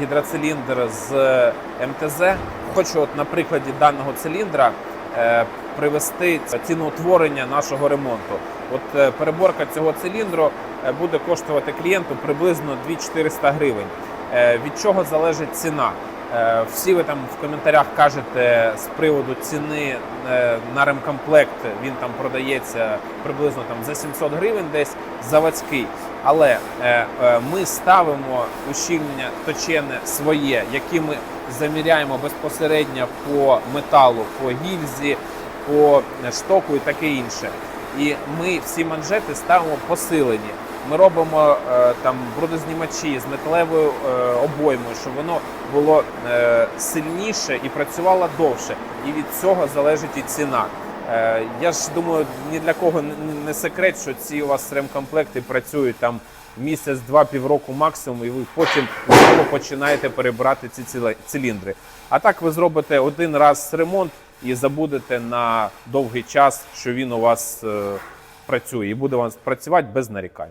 гідроциліндр з МТЗ. Хочу от на прикладі даного циліндра е, привести ціноутворення нашого ремонту. От е, переборка цього циліндру е, буде коштувати клієнту приблизно 2400 гривень. Е, Від чого залежить ціна? Е, Всі ви там в коментарях кажете з приводу ціни е, на ремкомплект. Він там продається приблизно там за 700 гривень, десь заводський. Але е, ми ставимо ущільнення точене своє, яке ми заміряємо безпосередньо по металу, по гільзі, по штоку і таке інше. І ми всі манжети ставимо посилені. Ми робимо е, там брудознімачі з металевою е, обоймою, щоб воно було е, сильніше і працювало довше. І від цього залежить і ціна. Я ж думаю, ні для кого не- секрет, що ці у вас ремкомплекти працюють там місяць, два, півроку максимум, і ви потім знову починаєте перебирати ці циліндри. А так ви зробите один раз ремонт і забудете на довгий час, що він у вас е, працює, і буде вам працювати без нарікань.